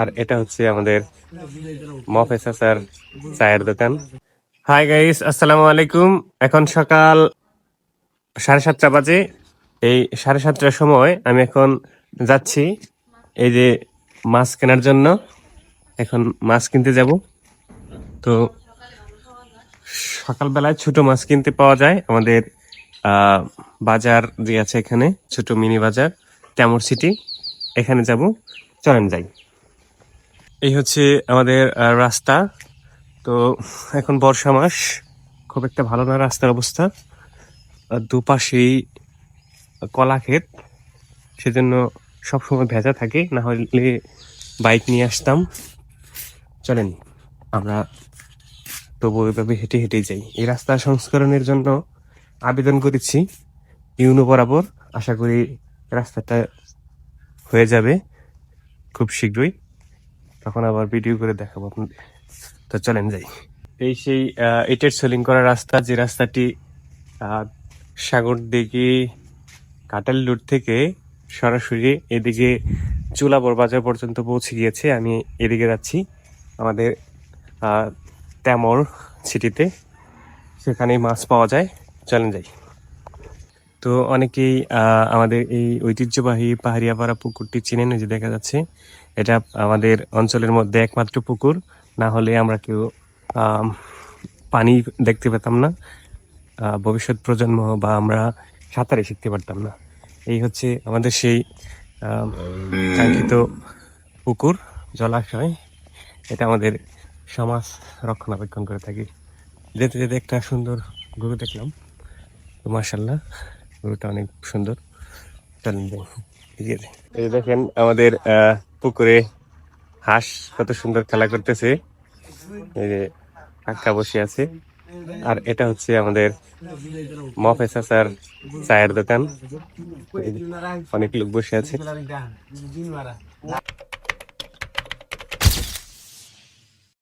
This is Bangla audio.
আর এটা হচ্ছে আমাদের মফেসা স্যার চায়ের দোকান। হাই গাইস আসসালামু আলাইকুম। এখন সকাল সাড়ে সাতটা বাজে। এই সাড়ে সাতটার সময় আমি এখন যাচ্ছি এই যে মাছ কেনার জন্য। এখন মাছ কিনতে যাব। তো সকালবেলায় ছোট মাছ কিনতে পাওয়া যায়। আমাদের বাজার যে আছে এখানে, ছোট মিনি বাজার তেমর সিটি এখানে যাব। চলেন যাই। এই হচ্ছে আমাদের রাস্তা। তো এখন বর্ষা মাস। খুব একটা ভালো না রাস্তার অবস্থা। দুপাশেই কলা ক্ষেত। সেজন্য সবসময় ভেজা থাকে। না হলে বাইক নিয়ে আসতাম। চলেন, আমরা তবু ওইভাবে হেঁটে হেঁটে যাই। এই রাস্তা সংস্করণের জন্য আবেদন করেছি। ইউনো বরাবর। আশা করি রাস্তাটা হয়ে যাবে খুব শীঘ্রই। তখন আবার ভিডিও করে দেখাবো। আপনাদের তো চলেন যাই। এই সেই আহ, সেলিং করা রাস্তা যে রাস্তাটি সাগর দিকে কাটাল রোড থেকে সরাসরি এদিকে চুলাবর বাজার পর্যন্ত পৌঁছে গিয়েছে। আমি এদিকে যাচ্ছি আমাদের তেমর সিটিতে। সেখানে মাছ পাওয়া যায়। চলেন যাই। তো অনেকেই আমাদের এই ঐতিহ্যবাহী পাহাড়িয়াপাড়া পুকুরটি চিনেন যে দেখা যাচ্ছে। এটা আমাদের অঞ্চলের মধ্যে একমাত্র পুকুর। না হলে আমরা কেউ পানি দেখতে পেতাম না। ভবিষ্যৎ প্রজন্ম বা আমরা সাঁতারে শিখতে পারতাম না। এই হচ্ছে আমাদের সেই কাঙ্ক্ষিত পুকুর, জলাশয়। এটা আমাদের সমাজ রক্ষণাবেক্ষণ করে থাকি। যেতে যেতে একটা সুন্দর গরু দেখলাম। মার্শাল্লাহ গরুটা অনেক সুন্দর। এই দেখেন, আমাদের পুকুরে হাঁস কত সুন্দর খেলা করতেছে। এই যে কাকা বসে আছে। আর এটা হচ্ছে আমাদের মফেসা স্যার চায়ের দোকান। অনেক লোক বসে আছে।